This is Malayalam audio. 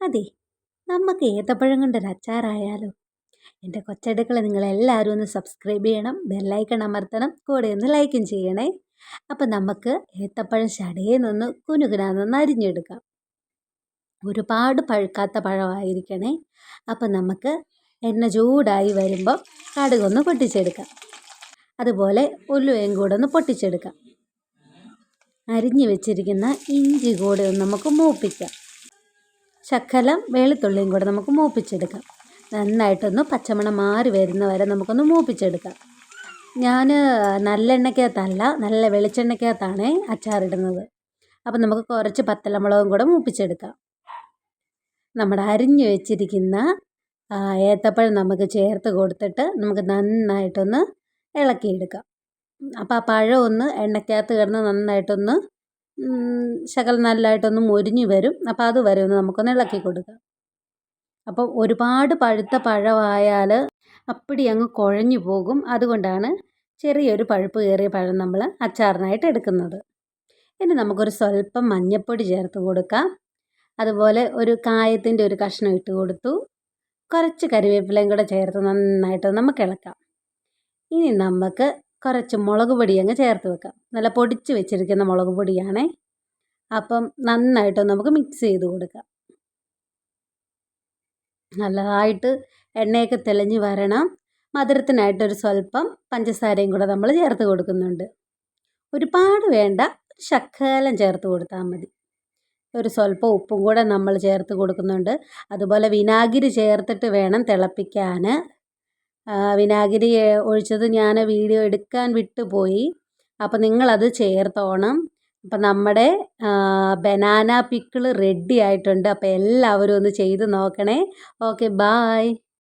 അതെ നമുക്ക് ഏത്തപ്പഴം കൊണ്ടൊരു അച്ചാറായാലോ. എന്റെ കൊച്ചടുക്കള നിങ്ങളെല്ലാവരും ഒന്ന് സബ്സ്ക്രൈബ് ചെയ്യണം ബെല്ലൈക്കൺ അമർത്തണം കൂടെ ഒന്ന് ലൈക്കും ചെയ്യണേ. അപ്പം നമുക്ക് ഏത്തപ്പഴം ശടേന്നൊന്ന് കുനുകുനാന്നൊന്ന് അരിഞ്ഞെടുക്കാം. ഒരുപാട് പഴുക്കാത്ത പഴമായിരിക്കണേ. അപ്പം നമുക്ക് എണ്ണ ചൂടായി വരുമ്പോൾ കടുകൊന്ന് പൊട്ടിച്ചെടുക്കാം. അതുപോലെ ഉലുവയും കൂടെ ഒന്ന് പൊട്ടിച്ചെടുക്കാം. അരിഞ്ഞു വെച്ചിരിക്കുന്ന ഇഞ്ചി കൂടെ ഒന്ന് നമുക്ക് മൂപ്പിക്കാം. ശക്കലം വെളുത്തുള്ളിയും കൂടെ നമുക്ക് മൂപ്പിച്ചെടുക്കാം. നന്നായിട്ടൊന്ന് പച്ചമണം മാറി വരുന്ന വരെ നമുക്കൊന്ന് മൂപ്പിച്ചെടുക്കാം. ഞാൻ നല്ല നല്ലെണ്ണയ്ക്കകത്തല്ല നല്ല വെളിച്ചെണ്ണയ്ക്കകത്താണ് അച്ചാറിടുന്നത്. അപ്പം നമുക്ക് കുറച്ച് പത്തലമുളകും കൂടെ മൂപ്പിച്ചെടുക്കാം. നമ്മുടെ അരിഞ്ഞു വെച്ചിരിക്കുന്ന ഏത്തപ്പഴം നമുക്ക് ചേർത്ത് കൊടുത്തിട്ട് നമുക്ക് നന്നായിട്ടൊന്ന് ഇളക്കിയെടുക്കാം. അപ്പോൾ ആ പഴം ഒന്ന് എണ്ണയ്ക്കകത്ത് കിടന്ന് നന്നായിട്ടൊന്ന് ശകലം നല്ലതായിട്ടൊന്ന് മൊരിഞ്ഞ് വരും. അപ്പോൾ അതുവരെ ഒന്ന് നമുക്കൊന്ന് ഇളക്കി കൊടുക്കാം. അപ്പോൾ ഒരുപാട് പഴുത്ത പഴമായാൽ അപ്പടി അങ്ങ് കുഴഞ്ഞു പോകും. അതുകൊണ്ടാണ് ചെറിയൊരു പഴുപ്പ് കയറിയ പഴം നമ്മൾ അച്ചാറിനായിട്ട് എടുക്കുന്നത്. ഇനി നമുക്കൊരു സ്വല്പം മഞ്ഞൾപ്പൊടി ചേർത്ത് കൊടുക്കാം. അതുപോലെ ഒരു കായത്തിന്റെ ഒരു കഷ്ണം ഇട്ട് കൊടുത്തു. കുറച്ച് കരിവേപ്പിലയും കൂടെ ചേർത്ത് നന്നായിട്ട് നമുക്ക് ഇളക്കാം. ഇനി നമുക്ക് കുറച്ച് മുളക് പൊടി അങ്ങ് ചേർത്ത് വെക്കാം. നല്ല പൊടിച്ച് വെച്ചിരിക്കുന്ന മുളക് പൊടിയാണേ. അപ്പം നന്നായിട്ട് നമുക്ക് മിക്സ് ചെയ്ത് കൊടുക്കാം. നല്ലതായിട്ട് എണ്ണയൊക്കെ തെളിഞ്ഞ് വരണം. മധുരത്തിനായിട്ടൊരു സ്വല്പം പഞ്ചസാരയും കൂടെ നമ്മൾ ചേർത്ത് കൊടുക്കുന്നുണ്ട്. ഒരുപാട് വേണ്ട ശക്കലം ചേർത്ത് കൊടുത്താൽ മതി. ഒരു സ്വല്പം ഉപ്പും കൂടെ നമ്മൾ ചേർത്ത് കൊടുക്കുന്നുണ്ട്. അതുപോലെ വിനാഗിരി ചേർത്തിട്ട് വേണം തിളപ്പിക്കാൻ. വിനാഗിരി ഒഴിച്ചത് ഞാൻ വീഡിയോ എടുക്കാൻ വിട്ടുപോയി അപ്പോൾ നിങ്ങളത് ചേർത്തോണം. അപ്പം നമ്മുടെ ബനാന പിക്കിൾ റെഡി ആയിട്ടുണ്ട്. അപ്പോൾ എല്ലാവരും ഒന്ന് ചെയ്ത് നോക്കണേ. Okay bye